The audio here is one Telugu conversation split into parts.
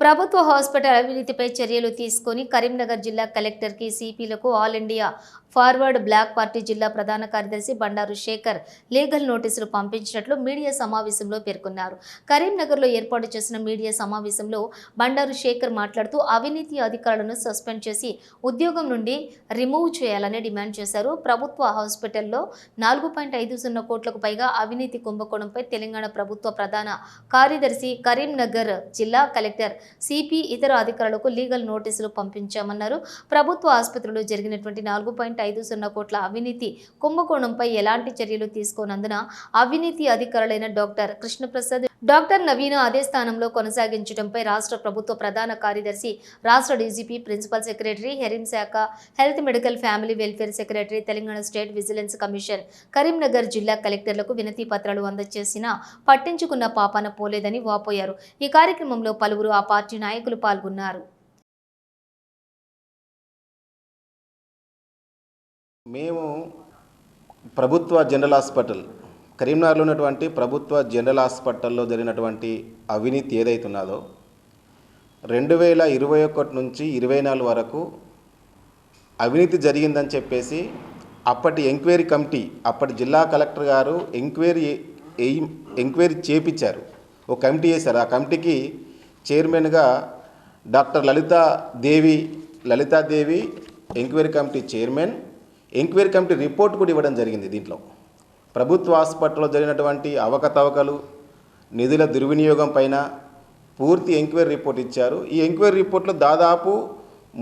ప్రభుత్వ హాస్పిటల్ అవినీతిపై చర్యలు తీసుకొని కరీంనగర్ జిల్లా కలెక్టర్కి సిపిలకు all India forward bloc party జిల్లా ప్రధాన కార్యదర్శి బండారు శేఖర్ లీగల్ నోటీసులు పంపించినట్లు మీడియా సమావేశంలో పేర్కొన్నారు. కరీంనగర్లో ఏర్పాటు చేసిన మీడియా సమావేశంలో బండారు శేఖర్ మాట్లాడుతూ అవినీతి అధికారులను సస్పెండ్ చేసి ఉద్యోగం నుండి రిమూవ్ చేయాలని డిమాండ్ చేశారు. ప్రభుత్వ హాస్పిటల్లో నాలుగు పాయింట్ ఐదు సున్నా కోట్లకు పైగా అవినీతి కుంభకోణంపై తెలంగాణ ప్రభుత్వ ప్రధాన కార్యదర్శి కరీంనగర్ జిల్లా కలెక్టర్ సిపి ఇతర అధికారులకు లీగల్ నోటీసులు పంపించామన్నారు. ప్రభుత్వ ఆసుపత్రిలో జరిగినటువంటి నాలుగు పాయింట్ ఐదు సున్నా కోట్ల అవినీతి కుంభకోణంపై ఎలాంటి చర్యలు తీసుకోనందున అవినీతి అధికారులైన డాక్టర్ కృష్ణప్రసాద్ డాక్టర్ నవీన అదే స్థానంలో కొనసాగించడంపై రాష్ట్ర ప్రభుత్వ ప్రధాన కార్యదర్శి రాష్ట్ర డీజీపీ ప్రిన్సిపల్ సెక్రటరీ హెరిన్ శాఖ health medical family welfare secretary Telangana state vigilance commission Karimnagar జిల్లా కలెక్టర్లకు వినతి పత్రాలు అందజేసినా పట్టించుకున్న పాపాన పోలేదని వాపోయారు. ఈ కార్యక్రమంలో పలువురు ఆ పార్టీ నాయకులు పాల్గొన్నారు. మేము ప్రభుత్వ జనరల్ హాస్పిటల్ కరీంనగర్లో ఉన్నటువంటి ప్రభుత్వ జనరల్ హాస్పిటల్లో జరిగినటువంటి అవినీతి ఏదైతే ఉన్నదో రెండు వేల ఇరవై ఒకటి నుంచి ఇరవై నాలుగు వరకు అవినీతి జరిగిందని చెప్పేసి అప్పటి ఎంక్వైరీ కమిటీ అప్పటి జిల్లా కలెక్టర్ గారు ఎంక్వైరీ ఎంక్వైరీ చేపించారు. ఒక కమిటీ వేశారు ఆ కమిటీకి చైర్మన్గా doctor Lalitha Devi Lalithadevi enquiry committee chairman. Enquiry committee report కూడా ఇవ్వడం జరిగింది దీంట్లో. ప్రభుత్వ హాస్పిటల్లో జరిగినటువంటి అవకతవకలు నిధుల దుర్వినియోగం పైన పూర్తి ఎంక్వైరీ రిపోర్ట్ ఇచ్చారు. ఈ ఎంక్వైరీ రిపోర్ట్లో దాదాపు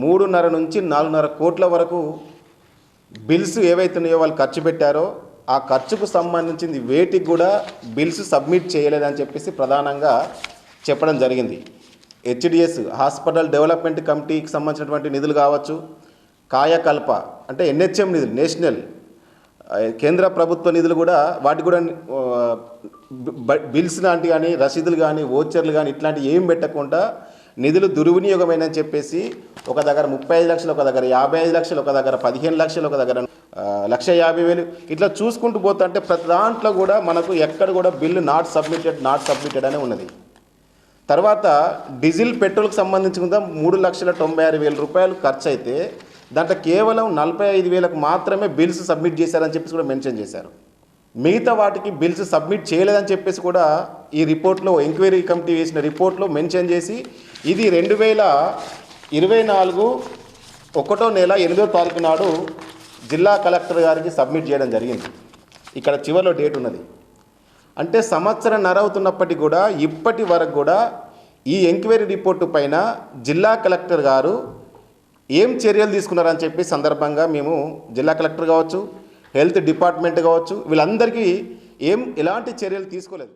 మూడున్నర నుంచి నాలుగున్నర కోట్ల వరకు బిల్స్ ఏవైతే ఉన్నాయో వాళ్ళు ఖర్చు పెట్టారో ఆ ఖర్చుకు సంబంధించింది వేటికి కూడా బిల్స్ సబ్మిట్ చేయలేదని చెప్పేసి ప్రధానంగా చెప్పడం జరిగింది. హెచ్డిఎస్ హాస్పిటల్ డెవలప్మెంట్ కమిటీకి సంబంధించినటువంటి నిధులు కావచ్చు కాయకల్ప అంటే ఎన్హెచ్ఎం నిధులు నేషనల్ కేంద్ర ప్రభుత్వ నిధులు కూడా వాటికి కూడా బిల్స్ లాంటి కానీ రసీదులు కానీ ఓచర్లు కానీ ఇట్లాంటివి ఏం పెట్టకుండా నిధులు దుర్వినియోగమైనని చెప్పేసి ఒక దగ్గర ముప్పై ఐదు లక్షలు ఒక దగ్గర యాభై ఐదు లక్షలు ఒక దగ్గర పదిహేను లక్షలు ఒక దగ్గర లక్ష యాభై వేలు ఇట్లా చూసుకుంటూ పోతుంటే ప్రతి దాంట్లో కూడా మనకు ఎక్కడ కూడా bill not submitted not submitted అనే ఉన్నది. తర్వాత డీజిల్ పెట్రోల్కి సంబంధించిన మూడు లక్షల తొంభై ఆరు వేల రూపాయలు ఖర్చు అయితే దాంట్లో కేవలం నలభై ఐదు వేలకు మాత్రమే బిల్స్ సబ్మిట్ చేశారని చెప్పేసి కూడా మెన్షన్ చేశారు. మిగతా వాటికి బిల్స్ సబ్మిట్ చేయలేదని చెప్పేసి కూడా ఈ రిపోర్ట్లో ఎంక్వైరీ కమిటీ వేసిన రిపోర్ట్లో మెన్షన్ చేసి ఇది రెండు వేల ఇరవై నాలుగు ఒకటో నెల ఎనిమిదో తారీఖు నాడు జిల్లా కలెక్టర్ గారికి సబ్మిట్ చేయడం జరిగింది. ఇక్కడ చివరిలో డేట్ ఉన్నది. అంటే సంవత్సరం నరవుతున్నప్పటికీ కూడా ఇప్పటి వరకు కూడా ఈ ఎంక్వైరీ రిపోర్టు పైన జిల్లా కలెక్టర్ గారు ఏం చర్యలు తీసుకున్నారని చెప్పి సందర్భంగా మేము జిల్లా కలెక్టర్ కావచ్చు హెల్త్ డిపార్ట్మెంట్ కావచ్చు వీళ్ళందరికీ ఏం ఎలాంటి చర్యలు తీసుకోలేదు.